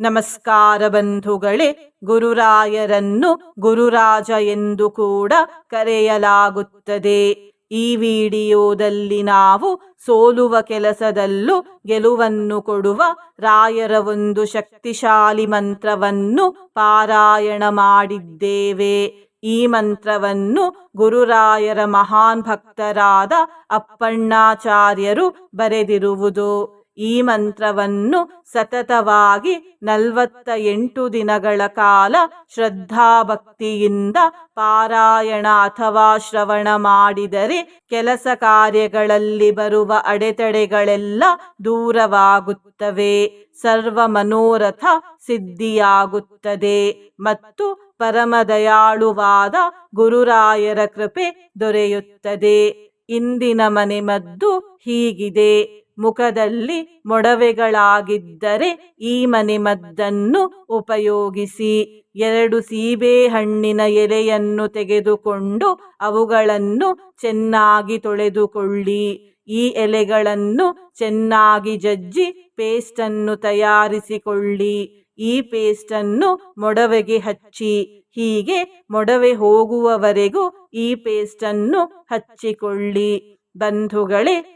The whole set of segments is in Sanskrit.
ನಮಸ್ಕಾರ ಬಂಧುಗಳೇ, ಗುರುರಾಯರನ್ನು ಗುರುರಾಜ ಎಂದು ಕೂಡ ಕರೆಯಲಾಗುತ್ತದೆ. ಈ ವಿಡಿಯೋದಲ್ಲಿ ನಾವು ಸೋಲುವ ಕೆಲಸದಲ್ಲೂ ಗೆಲುವನ್ನು ಕೊಡುವ ರಾಯರ ಒಂದು ಶಕ್ತಿಶಾಲಿ ಮಂತ್ರವನ್ನು ಪಾರಾಯಣ ಮಾಡಿದ್ದೇವೆ. ಈ ಮಂತ್ರವನ್ನು ಗುರುರಾಯರ ಮಹಾನ್ ಭಕ್ತರಾದ ಅಪ್ಪಣ್ಣಾಚಾರ್ಯರು ಬರೆದಿರುವುದು. ಈ ಮಂತ್ರವನ್ನು ಸತತವಾಗಿ ನಲವತ್ತ ಎಂಟು ದಿನಗಳ ಕಾಲ ಶ್ರದ್ಧಾಭಕ್ತಿಯಿಂದ ಪಾರಾಯಣ ಅಥವಾ ಶ್ರವಣ ಮಾಡಿದರೆ ಕೆಲಸ ಕಾರ್ಯಗಳಲ್ಲಿ ಬರುವ ಅಡೆತಡೆಗಳೆಲ್ಲ ದೂರವಾಗುತ್ತವೆ. ಸರ್ವ ಮನೋರಥ ಸಿದ್ಧಿಯಾಗುತ್ತದೆ. ಮತ್ತು ಪರಮದಯಾಳುವಾದ ಗುರುರಾಯರ ಕೃಪೆ ದೊರೆಯುತ್ತದೆ. ಇಂದಿನ ಮನೆಮದ್ದು ಹೀಗಿದೆ. ಮುಖದಲ್ಲಿ ಮೊಡವೆಗಳಾಗಿದ್ದರೆ ಈ ಮನೆಮದ್ದನ್ನು ಉಪಯೋಗಿಸಿ. ಎರಡು ಸೀಬೆ ಹಣ್ಣಿನ ಎಲೆಯನ್ನು ತೆಗೆದುಕೊಂಡು ಅವುಗಳನ್ನು ಚೆನ್ನಾಗಿ ತೊಳೆದುಕೊಳ್ಳಿ. ಈ ಎಲೆಗಳನ್ನು ಚೆನ್ನಾಗಿ ಜಜ್ಜಿ ಪೇಸ್ಟನ್ನು ತಯಾರಿಸಿಕೊಳ್ಳಿ. ಈ ಪೇಸ್ಟನ್ನು ಮೊಡವೆಗೆ ಹಚ್ಚಿ. ಹೀಗೆ ಮೊಡವೆ ಹೋಗುವವರೆಗೂ ಈ ಪೇಸ್ಟನ್ನು ಹಚ್ಚಿಕೊಳ್ಳಿ. ಬಂಧುಗಳೇ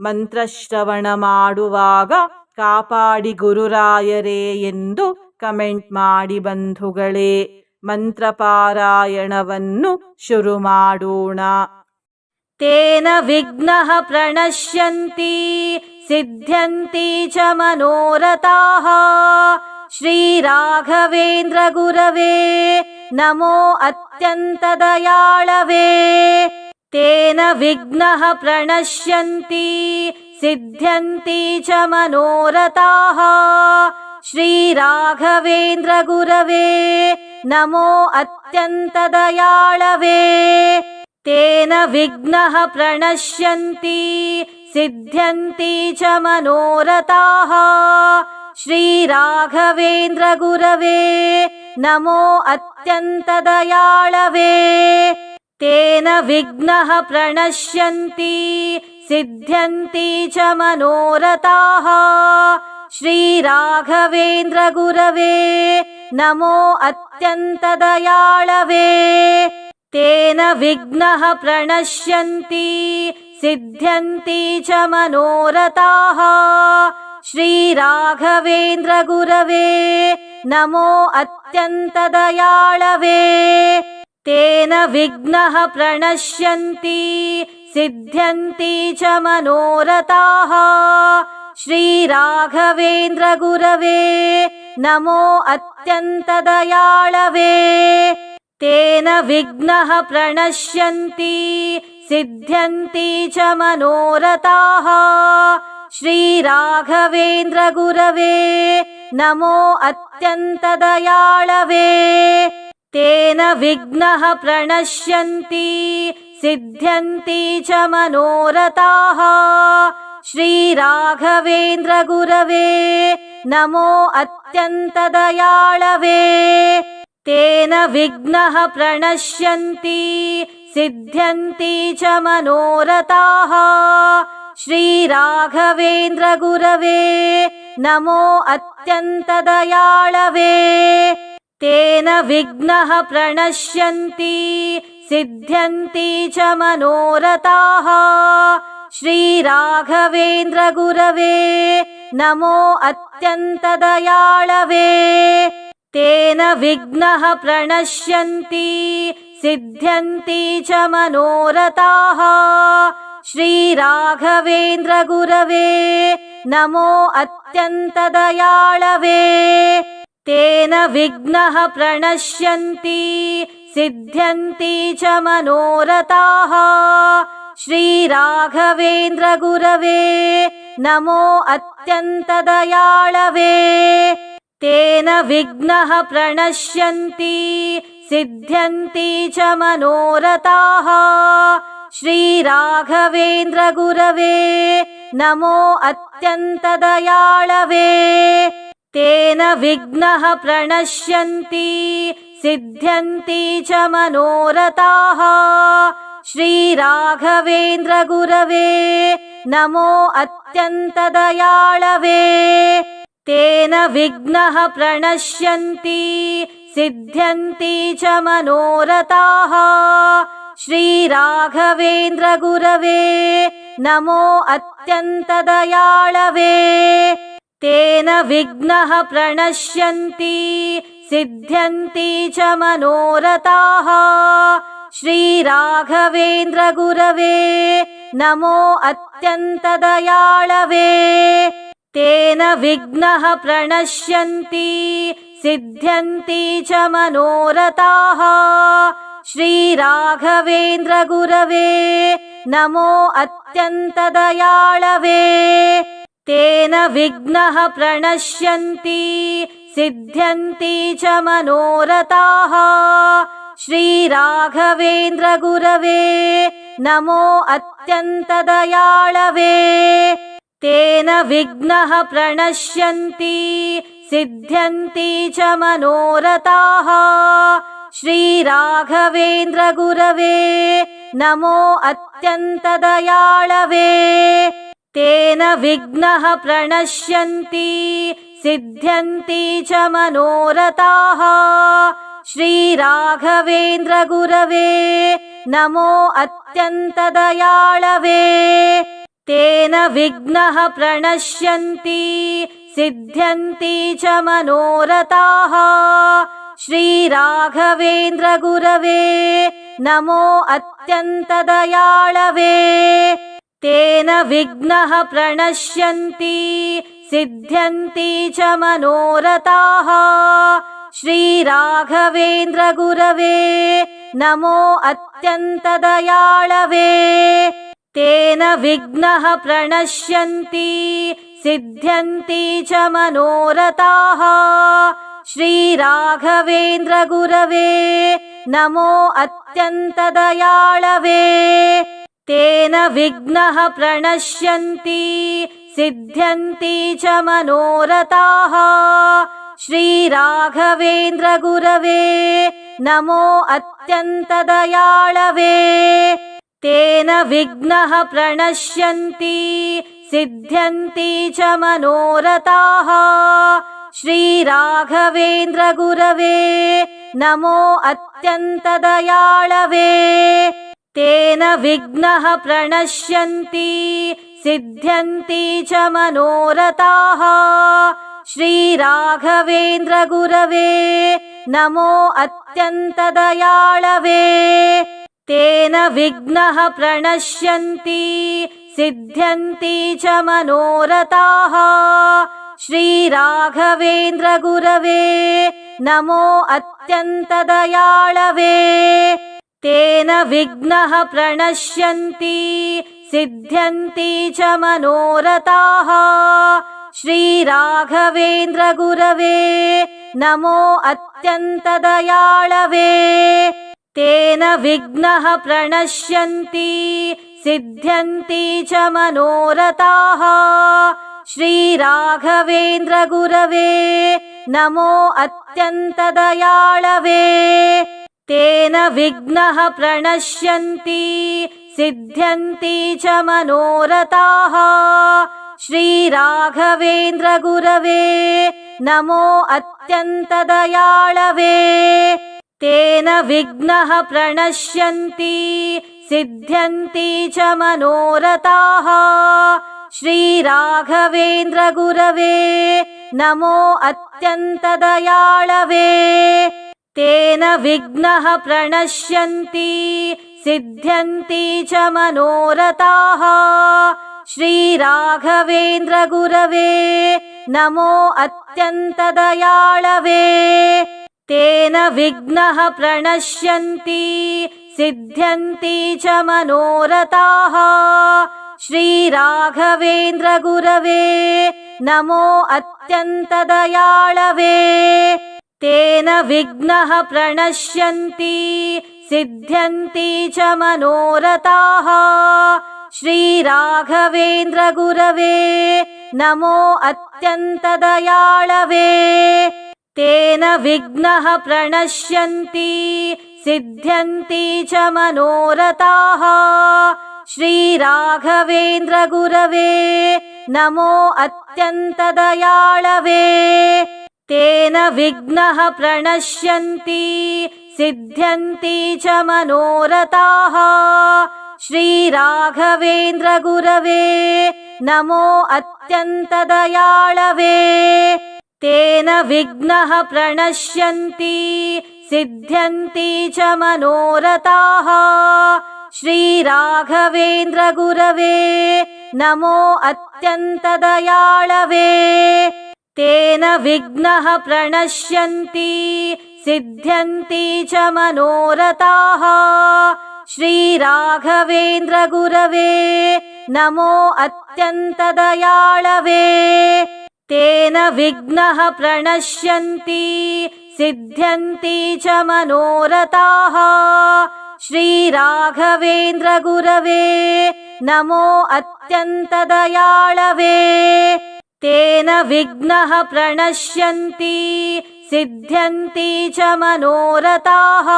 ಮಂತ್ರಶ್ರವಣ ಮಾಡುವಾಗ ಕಾಪಾಡಿ ಗುರುರಾಯರೇ ಎಂದು ಕಮೆಂಟ್ ಮಾಡಿ ಬಂಧುಗಳೇ, ಮಂತ್ರಪಾರಾಯಣವನ್ನು ಶುರು ಮಾಡೋಣ. ತೇನ ವಿಘ್ನ ಪ್ರಣಶ್ಯಂತಿ, ಸಿದ್ಧ್ಯಂತಿ ಚ ಮನೋರಥಾ. ಶ್ರೀರಾಘವೇಂದ್ರ ಗುರವೇ, ನಮೋ ಅತ್ಯಂತ ದಯಾಳವೇ. तेन विघ्नः प्रणश्यन्ति सिद्ध्यन्ति च मनोरथाः। श्रीराघवेन्द्रगुरवे नमो अत्यन्तदयाळवे। तेन विघ्नः प्रणश्यन्ति सिद्ध्यन्ति च मनोरथाः। श्रीराघवेन्द्रगुरवे नमो अत्यन्तदयाळवे तेन विघ्नः प्रणश्यन्ति सिद्ध्यन्ति च मनोरथाः। श्रीराघवेन्द्रगुरवे नमो अत्यन्तदयाळवे। तेन विघ्नः प्रणश्यन्ति सिद्ध्यन्ति च मनोरथाः। श्रीराघवेन्द्रगुरवे नमो अत्यन्तदयाळवे तेन विघ्नः प्रणश्यन्ति सिद्ध्यन्ति च मनोरथाः। श्रीराघवेन्द्रगुरवे नमो अत्यन्तदयाळवे। तेन विघ्नः प्रणश्यन्ति सिद्ध्यन्ति च मनोरथाः। श्रीराघवेन्द्रगुरवे नमो अत्यन्तदयाळवे तेन विघ्नः प्रणश्यन्ति सिद्ध्यन्ति च मनोरथाः। श्रीराघवेन्द्रगुरवे नमो अत्यन्तदयाळवे। तेन विघ्नः प्रणश्यन्ति सिद्ध्यन्ति च मनोरथाः। श्रीराघवेन्द्रगुरवे नमो अत्यन्तदयाळवे तेन विघ्नः प्रणश्यन्ति सिद्ध्यन्ति च मनोरथाः। श्रीराघवेन्द्रगुरवे नमो अत्यन्तदयाळवे। तेन विघ्नः प्रणश्यन्ति सिद्ध्यन्ति च मनोरथाः। श्रीराघवेन्द्रगुरवे नमो अत्यन्तदयाळवे तेन विघ्नः प्रणश्यन्ति सिद्ध्यन्ति च मनोरथाः। श्रीराघवेन्द्रगुरवे नमो अत्यन्तदयाळवे। तेन विघ्नः प्रणश्यन्ति सिद्ध्यन्ति च मनोरथाः। श्रीराघवेन्द्रगुरवे नमो अत्यन्तदयाळवे तेन विघ्नः प्रणश्यन्ति सिद्ध्यन्ति च मनोरथाः। श्रीराघवेन्द्रगुरवे नमो अत्यन्तदयाळवे। तेन विघ्नः प्रणश्यन्ति सिद्ध्यन्ति च मनोरथाः। श्रीराघवेन्द्रगुरवे नमो अत्यन्तदयाळवे तेन विघ्नः प्रणश्यन्ति सिद्ध्यन्ति च मनोरथाः। श्रीराघवेन्द्रगुरवे नमो अत्यन्तदयाळवे। तेन विघ्नः प्रणश्यन्ति सिद्ध्यन्ति च मनोरथाः। श्रीराघवेन्द्रगुरवे नमो अत्यन्तदयाळवे तेन विघ्नः प्रणश्यन्ति सिद्ध्यन्ति च मनोरथाः। श्रीराघवेन्द्रगुरवे नमो अत्यन्तदयाळवे। तेन विघ्नः प्रणश्यन्ति सिद्ध्यन्ति च मनोरथाः। श्रीराघवेन्द्रगुरवे नमो अत्यन्तदयाळवे तेन विघ्नः प्रणश्यन्ति सिद्ध्यन्ति च मनोरथाः। श्रीराघवेन्द्रगुरवे नमो अत्यन्तदयाळवे। तेन विघ्नः प्रणश्यन्ति सिद्ध्यन्ति च मनोरथाः। श्रीराघवेन्द्रगुरवे नमो अत्यन्तदयाळवे तेन विघ्नः प्रणश्यन्ति सिद्ध्यन्ति च मनोरथाः। श्रीराघवेन्द्रगुरवे नमो अत्यन्तदयाळवे। तेन विघ्नः प्रणश्यन्ति सिद्ध्यन्ति च मनोरथाः। श्रीराघवेन्द्रगुरवे नमो अत्यन्तदयाळवे तेन विघ्नः प्रणश्यन्ति सिद्ध्यन्ति च मनोरथाः। श्रीराघवेन्द्रगुरवे नमो अत्यन्तदयाळवे। तेन विघ्नः प्रणश्यन्ति सिद्ध्यन्ति च मनोरथाः। श्रीराघवेन्द्रगुरवे नमो अत्यन्तदयाळवे तेन विघ्नः प्रणश्यन्ति सिद्ध्यन्ति च मनोरथाः। श्रीराघवेन्द्रगुरवे नमो अत्यन्तदयाळवे। तेन विघ्नः प्रणश्यन्ति सिद्ध्यन्ति च मनोरथाः। श्रीराघवेन्द्रगुरवे नमो अत्यन्तदयाळवे तेन विघ्नः प्रणश्यन्ति सिद्ध्यन्ति च मनोरथाः। श्रीराघवेन्द्रगुरवे नमो अत्यन्तदयाळवे। तेन विघ्नः प्रणश्यन्ति सिद्ध्यन्ति च मनोरथाः। श्रीराघवेन्द्रगुरवे नमो अत्यन्तदयाळवे तेन विघ्नः प्रणश्यन्ति सिद्ध्यन्ति च मनोरथाः। श्रीराघवेन्द्रगुरवे नमो अत्यन्तदयाळवे। तेन विघ्नः प्रणश्यन्ति सिद्ध्यन्ति च मनोरथाः। श्रीराघवेन्द्रगुरवे नमो अत्यन्तदयाळवे तेन विघ्नः प्रणश्यन्ति सिद्ध्यन्ति च मनोरथाः। श्रीराघवेन्द्रगुरवे नमो अत्यन्तदयाळवे। तेन विघ्नः प्रणश्यन्ति सिद्ध्यन्ति च मनोरथाः। श्रीराघवेन्द्रगुरवे नमो अत्यन्तदयाळवे तेन विघ्नः प्रणश्यन्ति सिद्ध्यन्ति च मनोरथाः। श्रीराघवेन्द्रगुरवे नमो अत्यन्तदयाळवे। तेन विघ्नः प्रणश्यन्ति सिद्ध्यन्ति च मनोरथाः। श्रीराघवेन्द्रगुरवे नमो अत्यन्तदयाळवे तेन विघ्नः प्रणश्यन्ति सिद्ध्यन्ति च मनोरथाः। श्रीराघवेन्द्रगुरवे नमो अत्यन्तदयाळवे। तेन विघ्नः प्रणश्यन्ति सिद्ध्यन्ति च मनोरथाः। श्रीराघवेन्द्रगुरवे नमो अत्यन्तदयाळवे तेन विघ्नः प्रणश्यन्ति सिद्ध्यन्ति च मनोरथाः। श्रीराघवेन्द्रगुरवे नमो अत्यन्तदयाळवे। तेन विघ्नः प्रणश्यन्ति सिद्ध्यन्ति च मनोरथाः। श्रीराघवेन्द्रगुरवे नमो अत्यन्तदयाळवे तेन विघ्नः प्रणश्यन्ति सिद्ध्यन्ति च मनोरथाः।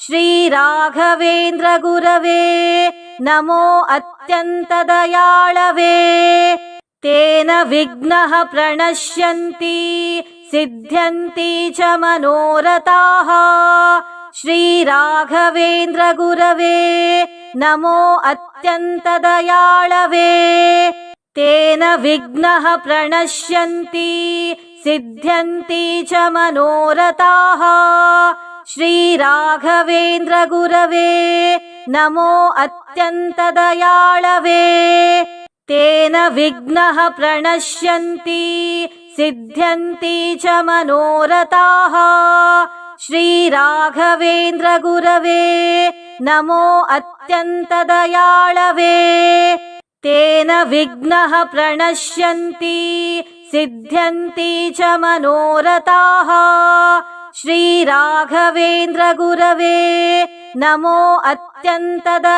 श्रीराघवेन्द्रगुरवे नमो अत्यन्तदयाळवे। तेन विघ्नः प्रणश्यन्ति सिद्ध्यन्ति च मनोरथाः। श्रीराघवेन्द्रगुरवे नमो अत्यन्तदयाळवे तेन विघ्नः प्रणश्यन्ति सिद्ध्यन्ति च मनोरथाः। श्रीराघवेन्द्रगुरवे नमो अत्यन्तदयाळवे। तेन विघ्नः प्रणश्यन्ति सिद्ध्यन्ति च मनोरथाः। श्रीराघवेन्द्रगुरवे नमो अत्यन्तदयाळवे तेन विघ्नः प्रणश्यन्ति सिद्ध्यन्ति च मनोरथाः। श्रीराघवेन्द्रगुरवे नमो अत्यन्तदयाळवे।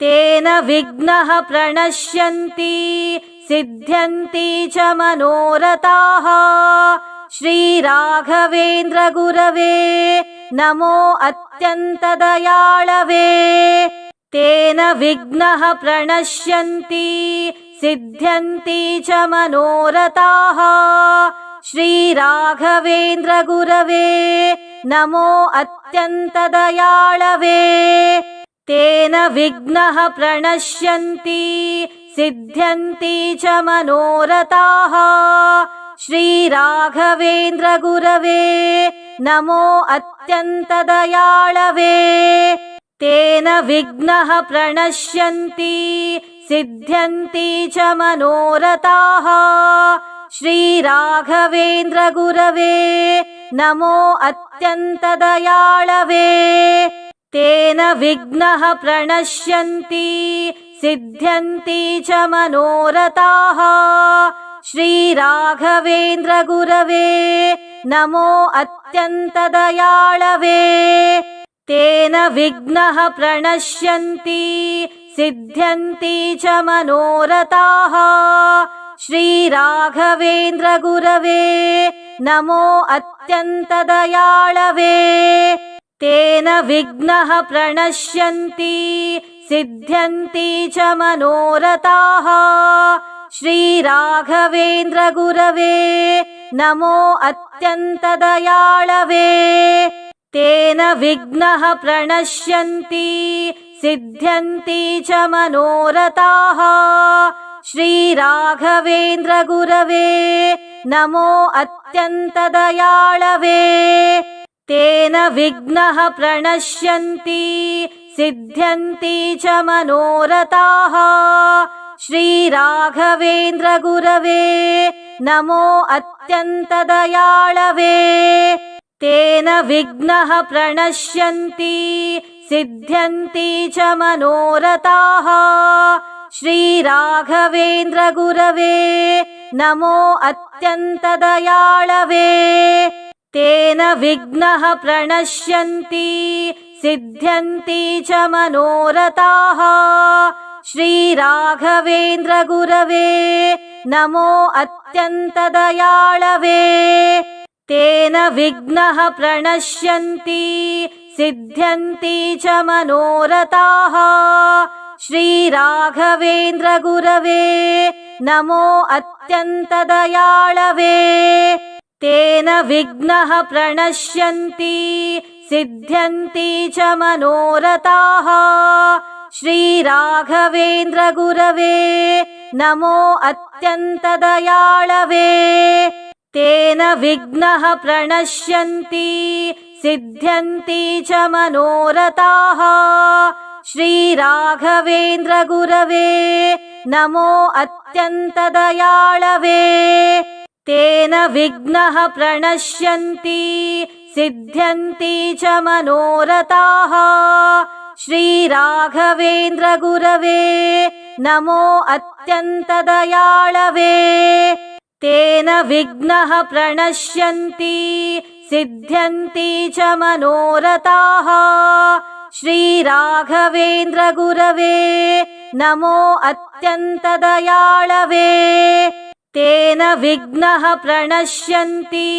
तेन विघ्नः प्रणश्यन्ति सिद्ध्यन्ति च मनोरथाः। श्रीराघवेन्द्रगुरवे नमो अत्यन्तदयाळवे तेन विघ्नः प्रणश्यन्ति सिद्ध्यन्ति च मनोरथाः। श्रीराघवेन्द्रगुरवे नमो अत्यन्तदयाळवे। तेन विघ्नः प्रणश्यन्ति सिद्ध्यन्ति च मनोरथाः। श्रीराघवेन्द्रगुरवे नमो अत्यन्तदयाळवे तेन विघ्नः प्रणश्यन्ति सिद्ध्यन्ति च मनोरथाः। श्रीराघवेन्द्रगुरवे नमो अत्यन्तदयाळवे। तेन विघ्नः प्रणश्यन्ति सिद्ध्यन्ति च मनोरथाः। श्रीराघवेन्द्रगुरवे नमो अत्यन्तदयाळवे तेन विघ्नः प्रणश्यन्ति सिद्ध्यन्ति च मनोरथाः। श्रीराघवेन्द्रगुरवे नमो अत्यन्तदयाळवे। तेन विघ्नः प्रणश्यन्ति सिद्ध्यन्ति च मनोरथाः। श्रीराघवेन्द्रगुरवे नमो अत्यन्तदयाळवे तेन विघ्नः प्रणश्यन्ति सिद्ध्यन्ति च मनोरथाः। श्रीराघवेन्द्रगुरवे नमो अत्यन्तदयाळवे। तेन विघ्नः प्रणश्यन्ति सिद्ध्यन्ति च मनोरथाः। श्रीराघवेन्द्रगुरवे नमो अत्यन्तदयाळवे तेन विघ्नः प्रणश्यन्ति सिद्ध्यन्ति च मनोरथाः। श्रीराघवेन्द्रगुरवे नमो अत्यन्तदयाळवे। तेन विघ्नः प्रणश्यन्ति सिद्ध्यन्ति च मनोरथाः। श्रीराघवेन्द्रगुरवे नमो अत्यन्तदयाळवे तेन विघ्नः प्रणश्यन्ति सिद्ध्यन्ति च मनोरथाः। श्रीराघवेन्द्रगुरवे नमो अत्यन्तदयाळवे। तेन विघ्नः प्रणश्यन्ति सिद्ध्यन्ति च मनोरथाः। श्रीराघवेन्द्रगुरवे नमो अत्यन्तदयाळवे तेन विघ्नः प्रणश्यन्ति सिद्ध्यन्ति च मनोरथाः। श्रीराघवेन्द्रगुरवे नमो अत्यन्तदयाळवे। तेन विघ्नः प्रणश्यन्ति सिद्ध्यन्ति च मनोरथाः। श्रीराघवेन्द्रगुरवे नमो अत्यन्तदयाळवे तेन विघ्नः प्रणश्यन्ति सिद्ध्यन्ति च मनोरथाः। श्रीराघवेन्द्रगुरवे नमो अत्यन्तदयाळवे। तेन विघ्नः प्रणश्यन्ति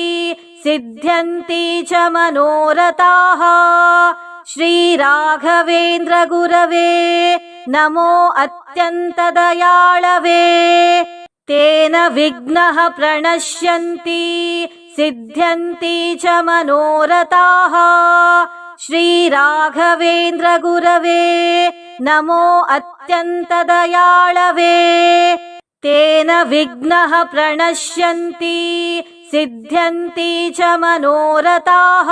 सिद्ध्यन्ति च मनोरथाः। श्रीराघवेन्द्रगुरवे नमो अत्यन्तदयाळवे तेन विघ्नः प्रणश्यन्ति सिद्ध्यन्ति च मनोरथाः। श्रीराघवेन्द्रगुरवे नमो अत्यन्तदयाळवे। तेन विघ्नः प्रणश्यन्ति सिद्ध्यन्ति च मनोरथाः।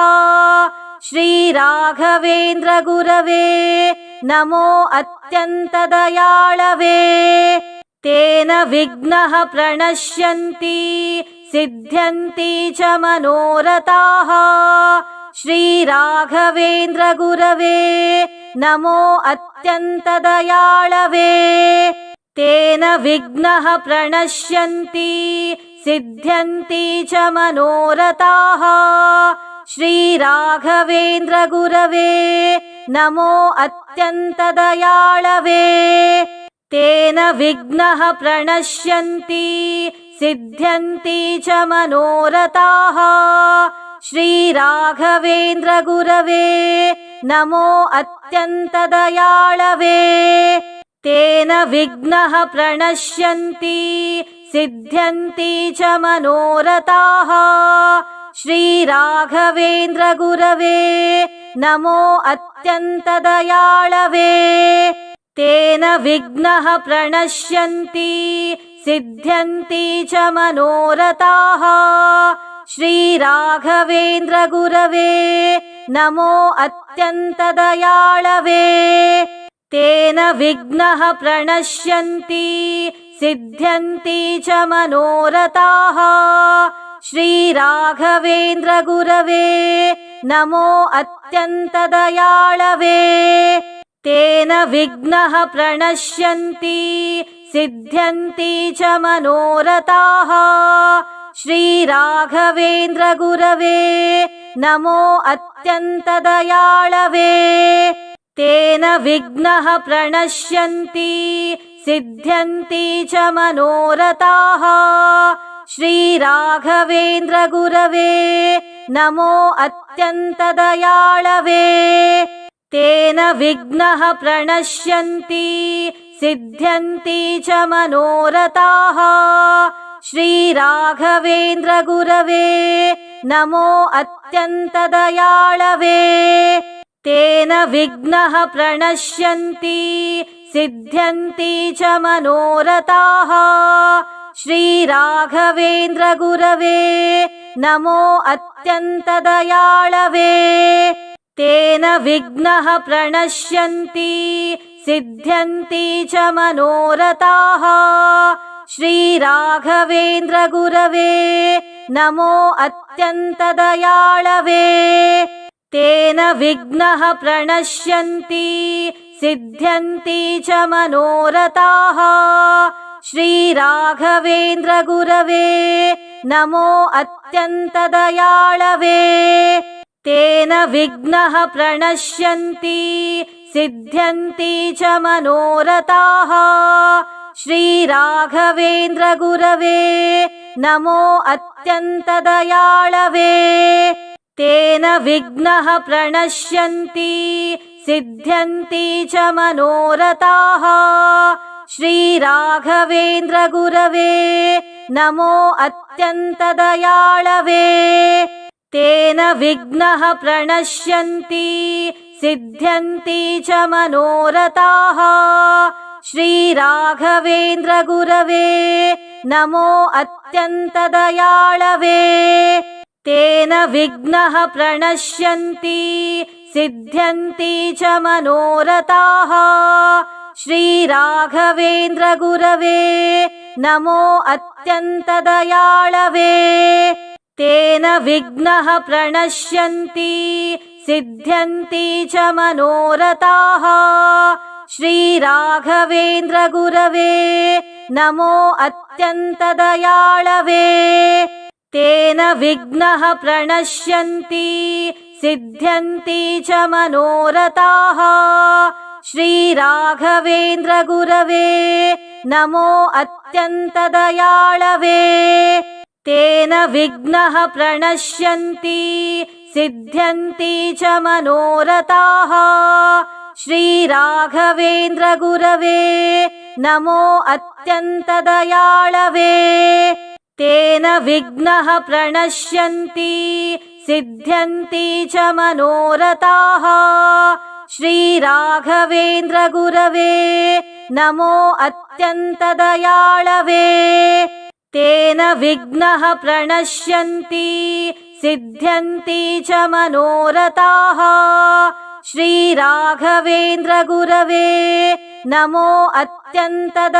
श्रीराघवेन्द्रगुरवे नमो अत्यन्तदयाळवे तेन विघ्नः प्रणश्यन्ति सिद्ध्यन्ति च मनोरथाः। श्रीराघवेन्द्रगुरवे नमो अत्यन्तदयाळवे। तेन विघ्नः प्रणश्यन्ति सिद्ध्यन्ति च मनोरथाः। श्रीराघवेन्द्रगुरवे नमो अत्यन्तदयाळवे तेन विघ्नः प्रणश्यन्ति सिद्ध्यन्ति च मनोरथाः। श्रीराघवेन्द्रगुरवे नमो अत्यन्तदयाळवे। तेन विघ्नः प्रणश्यन्ति सिद्ध्यन्ति च मनोरथाः। श्रीराघवेन्द्रगुरवे नमो अत्यन्तदयाळवे तेन विघ्नः प्रणश्यन्ति सिद्ध्यन्ति च मनोरथाः। श्रीराघवेन्द्रगुरवे नमो अत्यन्तदयाळवे। तेन विघ्नः प्रणश्यन्ति सिद्ध्यन्ति च मनोरथाः। श्रीराघवेन्द्रगुरवे नमो अत्यन्तदयाळवे तेन विघ्नः प्रणश्यन्ति सिद्ध्यन्ति च मनोरथाः। श्रीराघवेन्द्रगुरवे नमो अत्यन्तदयाळवे। तेन विघ्नः प्रणश्यन्ति सिद्ध्यन्ति च मनोरथाः। श्रीराघवेन्द्रगुरवे नमो अत्यन्तदयाळवे तेन विघ्नः प्रणश्यन्ति सिद्ध्यन्ति च मनोरथाः। श्रीराघवेन्द्रगुरवे नमो अत्यन्तदयाळवे। तेन विघ्नः प्रणश्यन्ति सिद्ध्यन्ति च मनोरथाः। श्रीराघवेन्द्रगुरवे नमो अत्यन्तदयाळवे तेन विघ्नः प्रणश्यन्ति सिद्ध्यन्ति च मनोरथाः। श्रीराघवेन्द्रगुरवे नमो अत्यन्तदयाळवे। तेन विघ्नः प्रणश्यन्ति सिद्ध्यन्ति च मनोरथाः। श्रीराघवेन्द्रगुरवे नमो अत्यन्तदयाळवे तेन विघ्नः प्रणश्यन्ति सिद्ध्यन्ति च मनोरथाः। श्रीराघवेन्द्रगुरवे नमो अत्यन्तदयाळवे। तेन विघ्नः प्रणश्यन्ति सिद्ध्यन्ति च मनोरथाः। श्रीराघवेन्द्रगुरवे नमो अत्यन्तदयाळवे तेन विघ्नः प्रणश्यन्ति सिद्ध्यन्ति च मनोरथाः। श्रीराघवेन्द्रगुरवे नमो अत्यन्तदयाळवे। तेन विघ्नः प्रणश्यन्ति सिद्ध्यन्ति च मनोरथाः। श्रीराघवेन्द्रगुरवे नमो अत्यन्तदयाळवे तेन विघ्नः प्रणश्यन्ति सिद्ध्यन्ति च मनोरथाः। श्रीराघवेन्द्रगुरवे नमो अत्यन्तदयाळवे। तेन विघ्नः प्रणश्यन्ति सिद्ध्यन्ति च मनोरथाः। श्रीराघवेन्द्रगुरवे नमो अत्यन्तदयाळवे तेन विघ्नः प्रणश्यन्ति सिद्ध्यन्ति च मनोरथाः। श्रीराघवेन्द्रगुरवे नमो अत्यन्तदयाळवे। तेन विघ्नः प्रणश्यन्ति सिद्ध्यन्ति च मनोरथाः। श्रीराघवेन्द्रगुरवे नमो अत्यन्तदयाळवे तेन विघ्नः प्रणश्यन्ति सिद्ध्यन्ति च मनोरथाः। श्रीराघवेन्द्रगुरवे नमो अत्यन्तदयाळवे।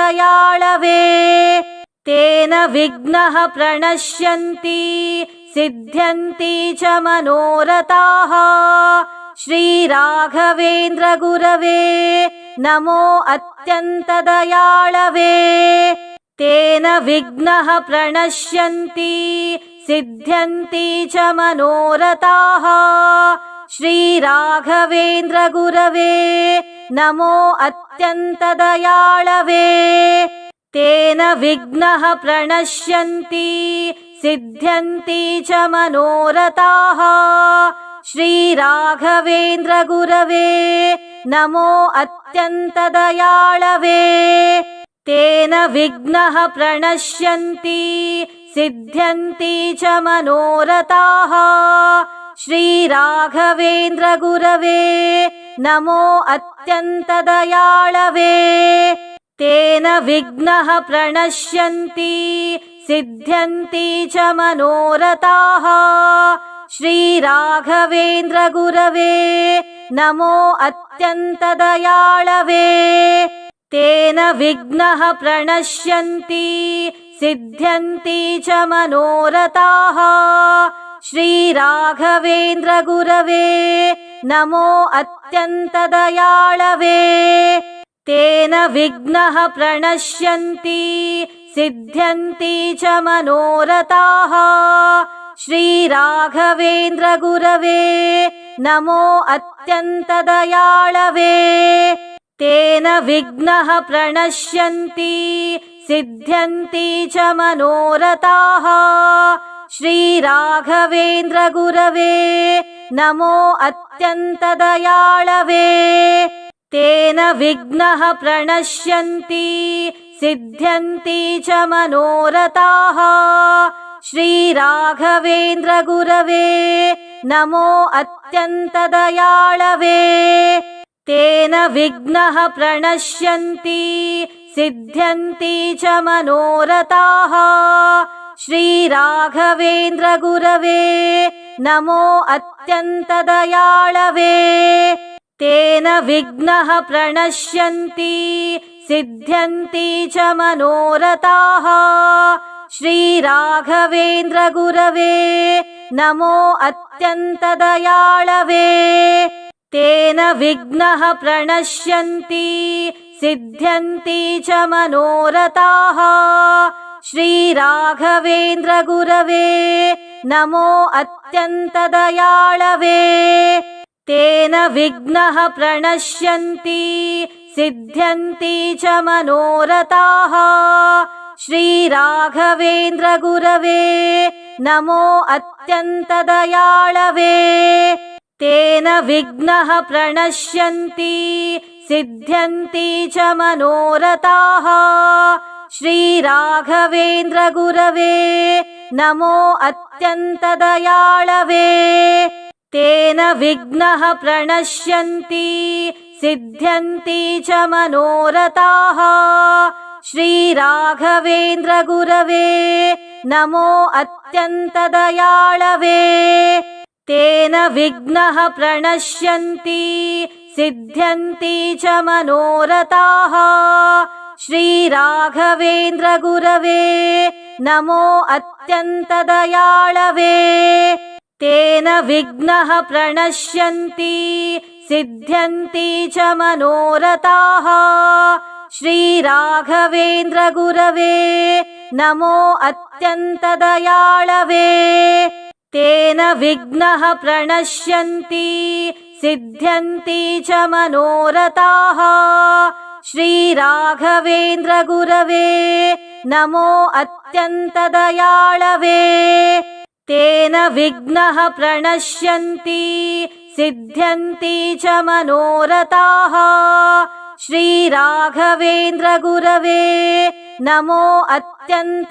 तेन विघ्नः प्रणश्यन्ति सिद्ध्यन्ति च मनोरथाः। श्रीराघवेन्द्रगुरवे नमो अत्यन्तदयाळवे तेन विघ्नः प्रणश्यन्ति सिद्ध्यन्ति च मनोरथाः। श्रीराघवेन्द्रगुरवे नमो अत्यन्तदयाळवे। तेन विघ्नः प्रणश्यन्ति सिद्ध्यन्ति च मनोरथाः। श्रीराघवेन्द्रगुरवे नमो अत्यन्तदयाळवे तेन विघ्नः प्रणश्यन्ति सिद्ध्यन्ति च मनोरथाः। श्रीराघवेन्द्रगुरवे नमो अत्यन्तदयाळवे। तेन विघ्नः प्रणश्यन्ति सिद्ध्यन्ति च मनोरथाः। श्रीराघवेन्द्रगुरवे नमो अत्यन्तदयाळवे तेन विघ्नः प्रणश्यन्ति सिद्ध्यन्ति च मनोरथाः। श्रीराघवेन्द्रगुरवे नमो अत्यन्तदयाळवे। तेन विघ्नः प्रणश्यन्ति सिद्ध्यन्ति च मनोरथाः। श्रीराघवेन्द्रगुरवे नमो अत्यन्तदयाळवे तेन विघ्नः प्रणश्यन्ति सिद्ध्यन्ति च मनोरथाः। श्रीराघवेन्द्रगुरवे नमो अत्यन्तदयाळवे। तेन विघ्नः प्रणश्यन्ति सिद्ध्यन्ति च मनोरथाः। श्रीराघवेन्द्रगुरवे नमो अत्यन्तदयाळवे तेन विघ्नः प्रणश्यन्ति सिद्ध्यन्ति च मनोरथाः। श्रीराघवेन्द्रगुरवे नमो अत्यन्तदयाळवे। तेन विघ्नः प्रणश्यन्ति सिद्ध्यन्ति च मनोरथाः। श्रीराघवेन्द्रगुरवे नमो अत्यन्तदयाळवे तेन विघ्नः प्रणश्यन्ति सिद्ध्यन्ति च मनोरथाः। श्रीराघवेन्द्रगुरवे नमो अत्यन्तदयाळवे। तेन विघ्नः प्रणश्यन्ति सिद्ध्यन्ति च मनोरथाः। श्रीराघवेन्द्रगुरवे नमो अत्यन्तदयाळवे तेन विघ्नः प्रणश्यन्ति सिद्ध्यन्ति च मनोरथाः। श्रीराघवेन्द्रगुरवे नमो अत्यन्तदयाळवे। तेन विघ्नः प्रणश्यन्ति सिद्ध्यन्ति च मनोरथाः। श्रीराघवेन्द्रगुरवे नमो अत्यन्तदयाळवे तेन विघ्नः प्रणश्यन्ति सिद्ध्यन्ति च मनोरथाः। श्रीराघवेन्द्रगुरवे नमो अत्यन्तदयाळवे। तेन विघ्नः प्रणश्यन्ति सिद्ध्यन्ति च मनोरथाः। श्रीराघवेन्द्रगुरवे नमो अत्यन्तदयाळवे तेन विघ्नः प्रणश्यन्ति सिद्ध्यन्ति च मनोरथाः। श्रीराघवेन्द्रगुरवे नमो अत्यन्तदयाळवे। तेन विघ्नः प्रणश्यन्ति सिद्ध्यन्ति च मनोरथाः। श्रीराघवेन्द्रगुरवे नमो अत्यन्तदयाळवे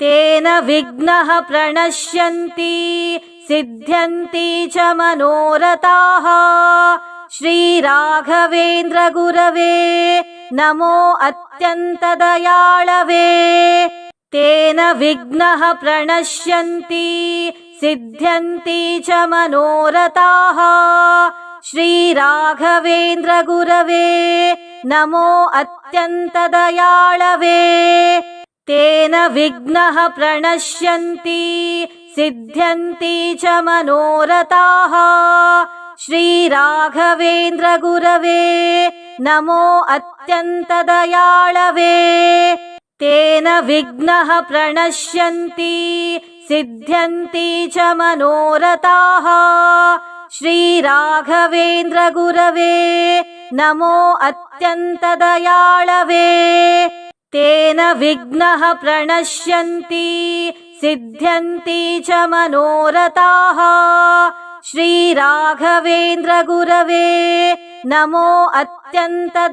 तेन विघ्नः प्रणश्यन्ति सिद्ध्यन्ति च मनोरथाः। श्रीराघवेन्द्रगुरवे नमो अत्यन्तदयाळवे। तेन विघ्नः प्रणश्यन्ति सिद्ध्यन्ति च मनोरथाः। श्रीराघवेन्द्रगुरवे नमो अत्यन्तदयाळवे तेन विघ्नः प्रणश्यन्ति सिद्ध्यन्ति च मनोरथाः। श्रीराघवेन्द्रगुरवे नमो अत्यन्तदयाळवे। तेन विघ्नः प्रणश्यन्ति सिद्ध्यन्ति च मनोरथाः। श्रीराघवेन्द्रगुरवे नमो अत्यन्तदयाळवे तेन विघ्नः प्रणश्यन्ति सिद्ध्यन्ति च मनोरथाः। श्रीराघवेन्द्रगुरवे नमो अत्यन्तदयाळवे